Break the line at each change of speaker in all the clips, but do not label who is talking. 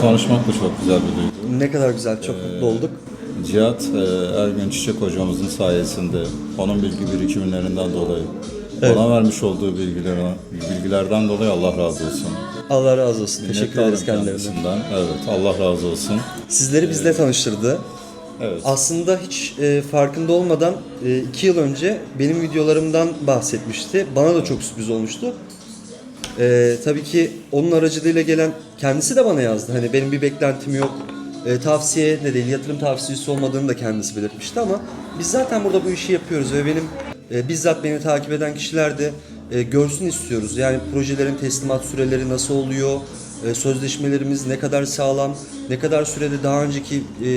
Tanışmak da çok güzel bir duygu.
Ne kadar güzel, çok mutlu olduk.
Cihat e, Ergün Çiçek hocamızın sayesinde onun bilgi birikimlerinden dolayı bana vermiş olduğu bilgilerden, bilgilerden dolayı Allah razı olsun.
Allah razı olsun. Teşekkür
Minnettarım
ederiz kendilerine.
kendisinden. Evet Allah razı olsun.
Sizleri bizle tanıştırdı.
Evet.
Aslında hiç e, farkında olmadan e, iki yıl önce benim videolarımdan bahsetmişti. Bana da çok sürpriz olmuştu. E, tabii ki onun aracılığıyla gelen kendisi de bana yazdı. Hani benim bir beklentim yok. E, tavsiye de değil, yatırım tavsiyesi olmadığını da kendisi belirtmişti ama biz zaten burada bu işi yapıyoruz ve benim e, bizzat beni takip eden kişiler de e, görsün istiyoruz. Yani projelerin teslimat süreleri nasıl oluyor, e, sözleşmelerimiz ne kadar sağlam, ne kadar sürede daha önceki e,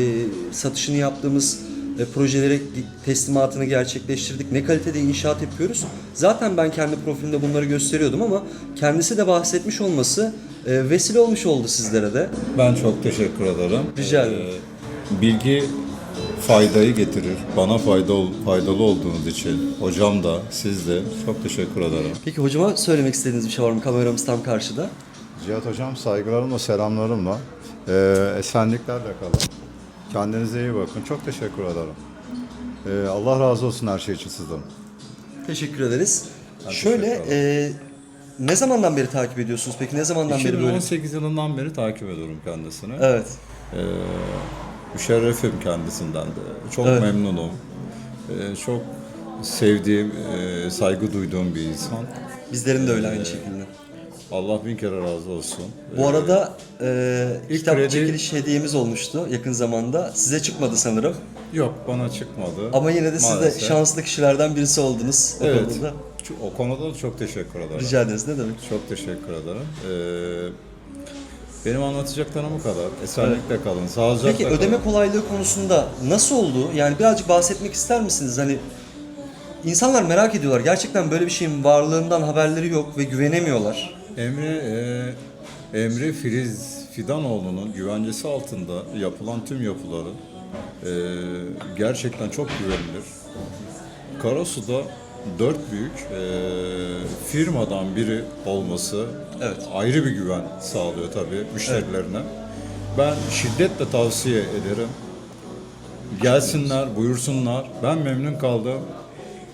satışını yaptığımız e, projelere teslimatını gerçekleştirdik, ne kalitede inşaat yapıyoruz. Zaten ben kendi profilimde bunları gösteriyordum ama kendisi de bahsetmiş olması e, vesile olmuş oldu sizlere de.
Ben çok teşekkür ederim.
Rica ederim.
Ee, bilgi faydayı getirir. Bana fayda faydalı olduğunuz için hocam da siz de çok teşekkür ederim.
Peki hocama söylemek istediğiniz bir şey var mı? Kameramız tam karşıda.
Cihat Hocam saygılarımla, selamlarımla, e, esenliklerle kalın. Kendinize iyi bakın. Çok teşekkür ederim. E, Allah razı olsun her şey için sizden.
Teşekkür ederiz.
Ben
Şöyle,
teşekkür
e, ne zamandan beri takip ediyorsunuz peki? Ne zamandan beri böyle?
2018 yılından beri takip ediyorum kendisini.
Evet.
Ee, müşerrefim kendisinden de. Çok
Evet.
memnunum. Ee, çok sevdiğim, e, saygı duyduğum bir insan.
Bizlerin de öyle aynı şekilde.
Allah bin kere razı olsun.
Bu arada e,
ilk
kitap
kredi-
çekiliş hediyemiz olmuştu yakın zamanda. Size çıkmadı sanırım.
Yok bana çıkmadı.
Ama yine de siz de
Maalesef.
şanslı kişilerden birisi oldunuz. o
Evet.
konuda
O konuda da çok teşekkür ederim.
Rica ederiz. Ne demek?
Çok teşekkür ederim. Ee, benim anlatacaklarım bu kadar. Esenlikle kalın, sağlıcakla
Peki
kalın.
ödeme kolaylığı konusunda nasıl oldu? Yani birazcık bahsetmek ister misiniz? Hani insanlar merak ediyorlar. Gerçekten böyle bir şeyin varlığından haberleri yok ve güvenemiyorlar.
Emre e, Emre Filiz Fidanoğlu'nun güvencesi altında yapılan tüm yapıları e, gerçekten çok güvenilir. Karasu'da dört büyük e, firmadan biri olması
Evet.
ayrı bir güven sağlıyor tabii müşterilerine. Ben şiddetle tavsiye ederim. Gelsinler, buyursunlar. Ben memnun kaldım.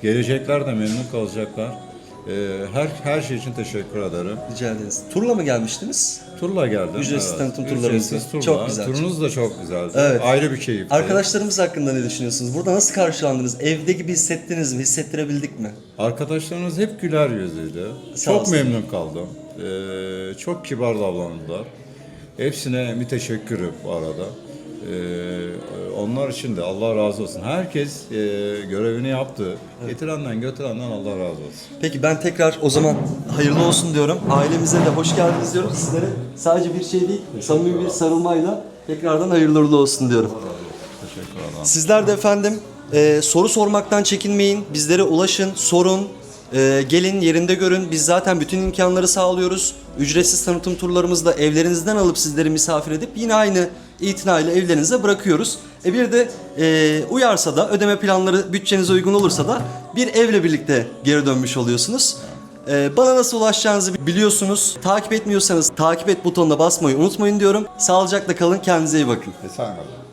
Gelecekler de memnun kalacaklar. Ee, her her şey için teşekkür ederim.
Rica ederiz. Turla mı gelmiştiniz?
Turla geldim.
Ücretsiz tanıtım turlarımız
Ücretsiz
var.
turla.
Çok güzel.
Turunuz da çok güzeldi.
Evet.
Ayrı bir keyifti.
Arkadaşlarımız hakkında ne düşünüyorsunuz? Burada nasıl karşılandınız? Evde gibi hissettiniz mi? Hissettirebildik mi?
Arkadaşlarımız hep güler yüzlüydü.
Sağ
çok
olsun.
memnun kaldım. Ee, çok kibar davrandılar. Hepsine müteşekkirim bu arada. Ee, onlar için de Allah razı olsun. Herkes e, görevini yaptı. Getirenden götürenden Allah razı olsun.
Peki ben tekrar o zaman hayırlı olsun diyorum. Ailemize de hoş geldiniz diyorum. Sizlere sadece bir şey değil, samimi bir sarılmayla tekrardan hayırlı uğurlu olsun diyorum.
Teşekkür ederim.
Sizler de efendim e, soru sormaktan çekinmeyin. Bizlere ulaşın, sorun. E, gelin yerinde görün. Biz zaten bütün imkanları sağlıyoruz. Ücretsiz tanıtım turlarımızı da evlerinizden alıp sizleri misafir edip yine aynı itinayla evlerinize bırakıyoruz. E bir de e, uyarsa da ödeme planları bütçenize uygun olursa da bir evle birlikte geri dönmüş oluyorsunuz. E, bana nasıl ulaşacağınızı biliyorsunuz. Takip etmiyorsanız takip et butonuna basmayı unutmayın diyorum. Sağlıcakla kalın, kendinize iyi bakın.
Esen kalın.